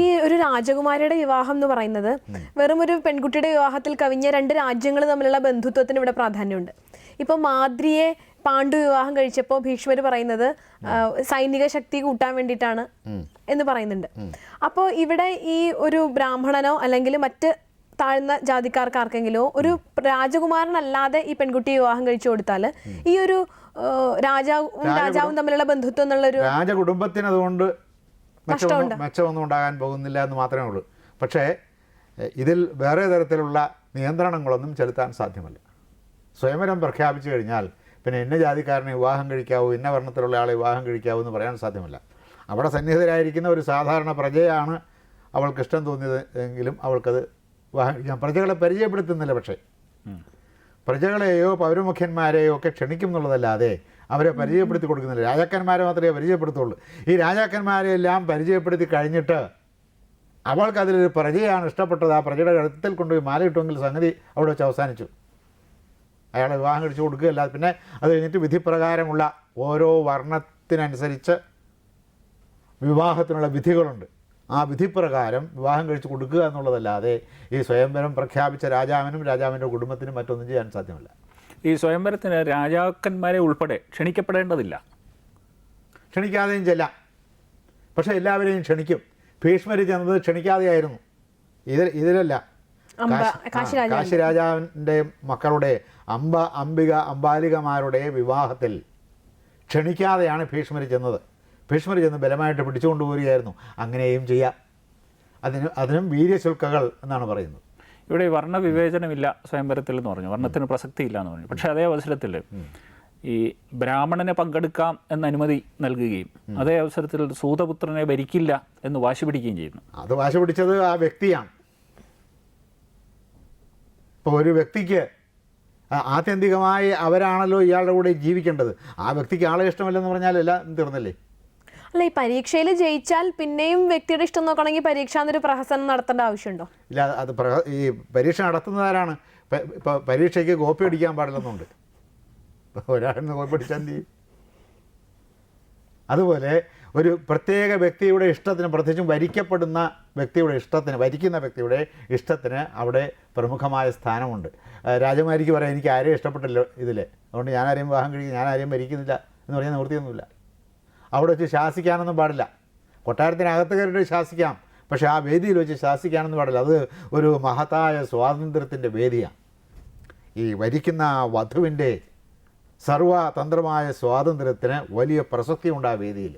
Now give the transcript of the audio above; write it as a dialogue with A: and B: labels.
A: ഈ ഒരു രാജകുമാരിയുടെ വിവാഹം എന്ന് പറയുന്നത് വെറും ഒരു പെൺകുട്ടിയുടെ വിവാഹത്തിൽ കവിഞ്ഞ രണ്ട് രാജ്യങ്ങൾ തമ്മിലുള്ള ബന്ധുത്വത്തിന് ഇവിടെ പ്രാധാന്യമുണ്ട്. ഇപ്പൊ മാദ്രിയെ പാണ്ഡു വിവാഹം കഴിച്ചപ്പോൾ ഭീഷ്മർ പറയുന്നത് സൈനിക ശക്തി കൂട്ടാൻ വേണ്ടിയിട്ടാണ് എന്ന് പറയുന്നുണ്ട്. അപ്പോൾ ഇവിടെ ഈ ഒരു ബ്രാഹ്മണനോ അല്ലെങ്കിൽ മറ്റ് താഴ്ന്ന ജാതിക്കാർക്ക് ആർക്കെങ്കിലോ ഒരു രാജകുമാരനല്ലാതെ ഈ പെൺകുട്ടി വിവാഹം കഴിച്ചു കൊടുത്താൽ ഈ ഒരു രാജാവും രാജാവും തമ്മിലുള്ള ബന്ധുത്വം എന്നുള്ളൊരു
B: രാജകുടുംബത്തിന് അതുകൊണ്ട് മെച്ചമൊന്നും മെച്ചമൊന്നും ഉണ്ടാകാൻ പോകുന്നില്ല എന്ന് മാത്രമേ ഉള്ളൂ. പക്ഷേ ഇതിൽ വേറെ തരത്തിലുള്ള നിയന്ത്രണങ്ങളൊന്നും ചെലുത്താൻ സാധ്യമല്ല. സ്വയംവരം പ്രഖ്യാപിച്ചു കഴിഞ്ഞാൽ പിന്നെ ഇന്ന ജാതിക്കാരനെ വിവാഹം കഴിക്കാവൂ ഇന്ന വർണത്തിലുള്ള ആളെ വിവാഹം കഴിക്കാവൂ എന്ന് പറയാൻ സാധ്യമല്ല. അവിടെ സന്നിഹിതരായിരിക്കുന്ന ഒരു സാധാരണ പ്രജയാണ് അവൾക്ക് ഇഷ്ടം തോന്നിയത് എങ്കിലും അവൾക്കത് വിവാഹം കഴിക്കാം. പ്രജകളെ പരിചയപ്പെടുത്തുന്നില്ല പക്ഷേ. പ്രജകളെയോ പൗരമുഖ്യന്മാരെയോ ഒക്കെ ക്ഷണിക്കും എന്നുള്ളതല്ലാതെ അവരെ പരിചയപ്പെടുത്തി കൊടുക്കുന്നില്ല. രാജാക്കന്മാരെ മാത്രമേ പരിചയപ്പെടുത്തുള്ളൂ. ഈ രാജാക്കന്മാരെ എല്ലാം പരിചയപ്പെടുത്തി കഴിഞ്ഞിട്ട് അവൾക്ക് അതിലൊരു പ്രജയാണ് ഇഷ്ടപ്പെട്ടത്. ആ പ്രജയുടെ കഴുത്തിൽ കൊണ്ടുപോയി മാല കിട്ടുമെങ്കിൽ സംഗതി അവിടെ വെച്ച് അവസാനിച്ചു. അയാളെ വിവാഹം കഴിച്ചു കൊടുക്കുകയല്ല. പിന്നെ അത് കഴിഞ്ഞിട്ട് വിധിപ്രകാരമുള്ള ഓരോ വർണത്തിനനുസരിച്ച് വിവാഹത്തിനുള്ള വിധികളുണ്ട്. ആ വിധിപ്രകാരം വിവാഹം കഴിച്ച് കൊടുക്കുക എന്നുള്ളതല്ലാതെ ഈ സ്വയംവരം പ്രഖ്യാപിച്ച രാജാവിനും രാജാവിന്റെ കുടുംബത്തിനും മറ്റൊന്നും ചെയ്യാൻ സാധ്യമല്ല.
C: ഈ സ്വയംവരത്തിന് രാജാക്കന്മാരെ ഉൾപ്പെടെ ക്ഷണിക്കപ്പെടേണ്ടതില്ല.
B: ക്ഷണിക്കാതെയും ചെല്ലാം. പക്ഷെ എല്ലാവരെയും ക്ഷണിക്കും. ഭീഷ്മർ ചെന്നത് ക്ഷണിക്കാതെയായിരുന്നു. ഇതിൽ ഇതിലല്ല.
A: കാശിരാജാവിന്റെ
B: കാശി-
A: രാജാവിന്റെ
B: മക്കളുടെ അംബ അംബിക അംബാലികമാരുടെ വിവാഹത്തിൽ ക്ഷണിക്കാതെയാണ് ഭീഷ്മർ ചെന്നത്. ഭീഷ്മർ ചെന്ന് ബലമായിട്ട് പിടിച്ചുകൊണ്ടുപോരുകയായിരുന്നു. അങ്ങനെയും ചെയ്യാം. അതിന് അതിനും വീര്യശുൽക്കകൾ എന്നാണ് പറയുന്നത്.
C: ഇവിടെ വർണവിവേചനമില്ല സ്വയംവരത്തിൽ എന്ന് പറഞ്ഞു. വർണത്തിന് പ്രസക്തിയില്ല എന്ന് പറഞ്ഞു. പക്ഷേ അതേ അവസരത്തിൽ ഈ ബ്രാഹ്മണനെ പങ്കെടുക്കാം എന്ന അനുമതി നൽകുകയും അതേ അവസരത്തിൽ സൂതപുത്രനെ ഭരിക്കില്ല എന്ന് വാശി പിടിക്കുകയും ചെയ്യുന്നു.
B: അത് വാശി പിടിച്ചത് ആ വ്യക്തിയാണ്. ഇപ്പോൾ ഒരു വ്യക്തിക്ക് ആത്യന്തികമായി അവരാണല്ലോ ഇയാളുടെ കൂടെ ജീവിക്കേണ്ടത്. ആ വ്യക്തിക്ക് ആളെ ഇഷ്ടമല്ലെന്ന് പറഞ്ഞാൽ എല്ലാം തീർന്നില്ലേ?
A: അല്ല ഈ പരീക്ഷയിൽ ജയിച്ചാൽ പിന്നെയും വ്യക്തിയുടെ ഇഷ്ടം നോക്കണമെങ്കിൽ പരീക്ഷ എന്നൊരു പ്രഹസനം നടത്തേണ്ട ആവശ്യമുണ്ടോ?
B: ഇല്ല അത് ഈ പരീക്ഷ നടത്തുന്നവരാണ് ഇപ്പോൾ പരീക്ഷയ്ക്ക് കോപ്പി അടിക്കാൻ പാടില്ലെന്നുണ്ട്. നിന്ന് കോപ്പി അടിച്ചാൽ അതുപോലെ ഒരു പ്രത്യേക വ്യക്തിയുടെ ഇഷ്ടത്തിന് പ്രത്യേകിച്ചും വരിക്കപ്പെടുന്ന വ്യക്തിയുടെ ഇഷ്ടത്തിന് വരിക്കുന്ന വ്യക്തിയുടെ ഇഷ്ടത്തിന് അവിടെ പ്രമുഖമായ സ്ഥാനമുണ്ട്. രാജകുമാരിക്ക് പറയാം എനിക്ക് ആരെയും ഇഷ്ടപ്പെട്ടില്ല ഇതിൽ അതുകൊണ്ട് ഞാൻ ആരെയും വിവാഹം കഴിക്കും ഞാൻ ആരെയും ഭരിക്കുന്നില്ല എന്ന് പറഞ്ഞാൽ നിവൃത്തിയൊന്നുമില്ല. അവിടെ വെച്ച് ശാസിക്കാനൊന്നും പാടില്ല. കൊട്ടാരത്തിനകത്ത് കയറിയിട്ട് ശാസിക്കാം. പക്ഷേ ആ വേദിയിൽ വെച്ച് ശാസിക്കാനൊന്നും പാടില്ല. അത് ഒരു മഹത്തായ സ്വാതന്ത്ര്യത്തിന്റെ വേദിയാണ്. ഈ വരിക്കുന്ന വധുവിന്റെ സർവതന്ത്രമായ സ്വാതന്ത്ര്യത്തിന് വലിയ പ്രസക്തിയുണ്ട് ആ വേദിയിൽ.